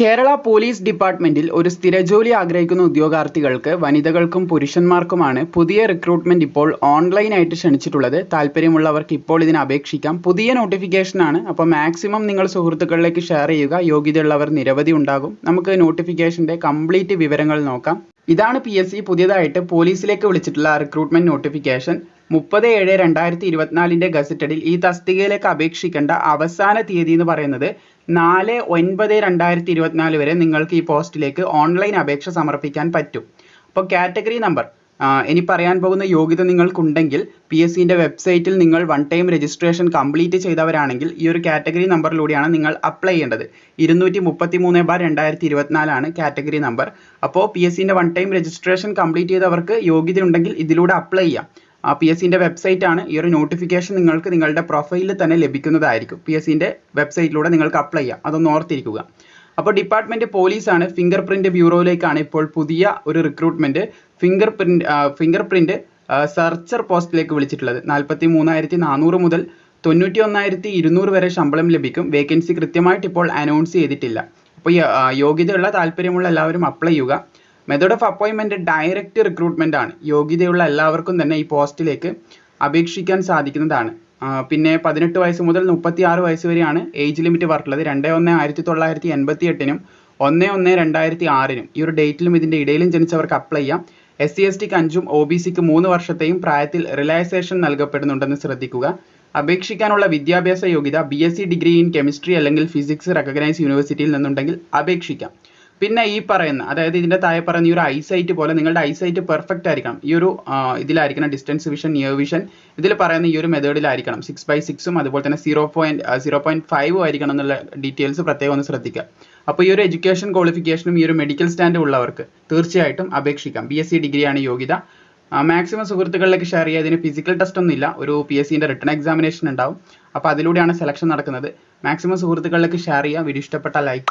Kerala police ഡിപ്പാർട്ട്മെന്റിൽ ഒരു സ്ഥിരജോലി ആഗ്രഹിക്കുന്ന ഉദ്യോഗാർത്ഥികൾക്ക് വനിതകൾക്കും പുരുഷന്മാർക്കുമാണ് പുതിയ റിക്രൂട്ട്മെന്റ് ഇപ്പോൾ ഓൺലൈനായിട്ട് ക്ഷണിച്ചിട്ടുള്ളത്. താല്പര്യമുള്ളവർക്ക് ഇപ്പോൾ ഇതിന് അപേക്ഷിക്കാം. പുതിയ നോട്ടിഫിക്കേഷനാണ് അപ്പോൾ മാക്സിമം നിങ്ങൾ സുഹൃത്തുക്കളിലേക്ക് ഷെയർ ചെയ്യുക. യോഗ്യതയുള്ളവർ നിരവധി ഉണ്ടാകും. നമുക്ക് നോട്ടിഫിക്കേഷന്റെ കംപ്ലീറ്റ് വിവരങ്ങൾ നോക്കാം. ഇതാണ് പി എസ് സി പുതിയതായിട്ട് പോലീസിലേക്ക് വിളിച്ചിട്ടുള്ള റിക്രൂട്ട്മെന്റ് നോട്ടിഫിക്കേഷൻ മുപ്പത് ഏഴ് രണ്ടായിരത്തി ഇരുപത്തിനാലിന്റെ ഗസറ്റഡിൽ ഈ തസ്തികയിലേക്ക് അപേക്ഷിക്കേണ്ട അവസാന തീയതി എന്ന് പറയുന്നത് നാല് ഒൻപത് രണ്ടായിരത്തി ഇരുപത്തിനാല് വരെ നിങ്ങൾക്ക് ഈ പോസ്റ്റിലേക്ക് ഓൺലൈൻ അപേക്ഷ സമർപ്പിക്കാൻ പറ്റും. അപ്പോൾ കാറ്റഗറി നമ്പർ ഇനി പറയാൻ പോകുന്ന യോഗ്യത നിങ്ങൾക്കുണ്ടെങ്കിൽ പി എസ് സിന്റെ വെബ്സൈറ്റിൽ നിങ്ങൾ വൺ ടൈം രജിസ്ട്രേഷൻ കംപ്ലീറ്റ് ചെയ്തവരാണെങ്കിൽ ഈ ഒരു കാറ്റഗറി നമ്പറിലൂടെയാണ് നിങ്ങൾ അപ്ലൈ ചെയ്യേണ്ടത്. ഇരുന്നൂറ്റി മുപ്പത്തി മൂന്ന് ബാർ രണ്ടായിരത്തി ഇരുപത്തിനാലാണ് കാറ്റഗറി നമ്പർ. അപ്പോൾ പി എസ് സിന്റെ വൺ ടൈം രജിസ്ട്രേഷൻ കംപ്ലീറ്റ് ചെയ്തവർക്ക് യോഗ്യത ഉണ്ടെങ്കിൽ ഇതിലൂടെ അപ്ലൈ ചെയ്യാം. ആ പി എസ് സിന്റെ വെബ്സൈറ്റ് ആണ്. ഈ ഒരു നോട്ടിഫിക്കേഷൻ നിങ്ങൾക്ക് നിങ്ങളുടെ പ്രൊഫൈലിൽ തന്നെ ലഭിക്കുന്നതായിരിക്കും. പി എസ് സിന്റെ വെബ്സൈറ്റിലൂടെ നിങ്ങൾക്ക് അപ്ലൈ ചെയ്യാം. അതൊന്ന് ഓർത്തിരിക്കുക. അപ്പോൾ ഡിപ്പാർട്ട്മെന്റ് പോലീസാണ് ഫിംഗർ പ്രിന്റ് ബ്യൂറോയിലേക്കാണ് ഇപ്പോൾ പുതിയ ഒരു recruitment fingerprint fingerprint searcher പോസ്റ്റിലേക്ക് വിളിച്ചിട്ടുള്ളത്. നാൽപ്പത്തി മൂന്നായിരത്തി നാനൂറ് മുതൽ തൊണ്ണൂറ്റി ഒന്നായിരത്തി ഇരുന്നൂറ് വരെ ശമ്പളം ലഭിക്കും. വേക്കൻസി കൃത്യമായിട്ട് ഇപ്പോൾ അനൗൺസ് ചെയ്തിട്ടില്ല. അപ്പോൾ യോഗ്യതയുള്ള താല്പര്യമുള്ള എല്ലാവരും അപ്ലൈ ചെയ്യുക. മെത്തേഡ് ഓഫ് അപ്പോയിൻമെന്റ് ഡയറക്റ്റ് റിക്രൂട്ട്മെന്റ് ആണ്. യോഗ്യതയുള്ള എല്ലാവർക്കും തന്നെ ഈ പോസ്റ്റിലേക്ക് അപേക്ഷിക്കാൻ സാധിക്കുന്നതാണ്. പിന്നെ പതിനെട്ട് വയസ്സ് മുതൽ മുപ്പത്തി ആറ് വയസ്സ് വരെയാണ് ഏജ് ലിമിറ്റ് പറഞ്ഞിട്ടുള്ളത് രണ്ട് ഒന്ന് ആയിരത്തി തൊള്ളായിരത്തി എൺപത്തി എട്ടിനും ഒന്ന് ഒന്ന് രണ്ടായിരത്തി ആറിനും ഈ ഒരു ഡേറ്റിലും ഇതിന്റെ ഇടയിലും ജനിച്ചവർക്ക് അപ്ലൈ ചെയ്യാം. എസ് സി എസ് ടിക്ക് അഞ്ചും ഒ ബി സിക്ക് മൂന്ന് വർഷത്തെയും പ്രായത്തിൽ റിലാക്സേഷൻ നൽകപ്പെടുന്നുണ്ടെന്ന് ശ്രദ്ധിക്കുക. അപേക്ഷിക്കാനുള്ള വിദ്യാഭ്യാസ യോഗ്യത B S C degree in chemistry അല്ലെങ്കിൽ ഫിസിക്സ് റെക്കഗ്നൈസ് യൂണിവേഴ്സിറ്റിയിൽ നിന്നുണ്ടെങ്കിൽ അപേക്ഷിക്കാം. പിന്നെ ഈ പറയുന്ന അതായത് ഇതിന്റെ താഴെ പറയുന്ന ഈ ഒരു ഐസൈറ്റ് പോലെ നിങ്ങളുടെ ഐസൈറ്റ് പെർഫെക്റ്റ് ആയിരിക്കണം. ഈ ഒരു ഇതിലായിരിക്കണം ഡിസ്റ്റൻസ് വിഷൻ നിയർ വിഷൻ ഇതിൽ പറയുന്ന ഈ ഒരു മെത്തേഡിലായിരിക്കണം സിക്സ് ബൈ സിക്സും അതുപോലെ തന്നെ സീറോ പോയിന്റ് സീറോ പോയിന്റ് ഫൈവും ആയിരിക്കണം എന്നുള്ള ഡീറ്റെയിൽസ് പ്രത്യേകം ഒന്ന് ശ്രദ്ധിക്കുക. അപ്പോൾ ഈ ഒരു എഡ്യൂക്കേഷൻ ക്വാളിഫിക്കേഷനും ഈ ഒരു മെഡിക്കൽ സ്റ്റാൻഡും ഉള്ളവർക്ക് തീർച്ചയായിട്ടും അപേക്ഷിക്കാം. ബി എസ് സി ഡിഗ്രിയാണ് യോഗ്യത. മാക്സിമം സുഹൃത്തുക്കളിലേക്ക് ഷെയർ ചെയ്യുക. ഇതിന് ഫിസിക്കൽ ടെസ്റ്റ് ഒന്നും ഇല്ല. ഒരു പി എസ് സിന്റെ റിട്ടേൺ എക്സാമിനേഷൻ ഉണ്ടാവും. അപ്പോൾ അതിലൂടെയാണ് സെലക്ഷൻ നടക്കുന്നത്. മാക്സിമം സുഹൃത്തുക്കളിലേക്ക് ഷെയർ ചെയ്യുക. വീഡിയോ ഇഷ്ടപ്പെട്ടാൽ ലൈക്ക്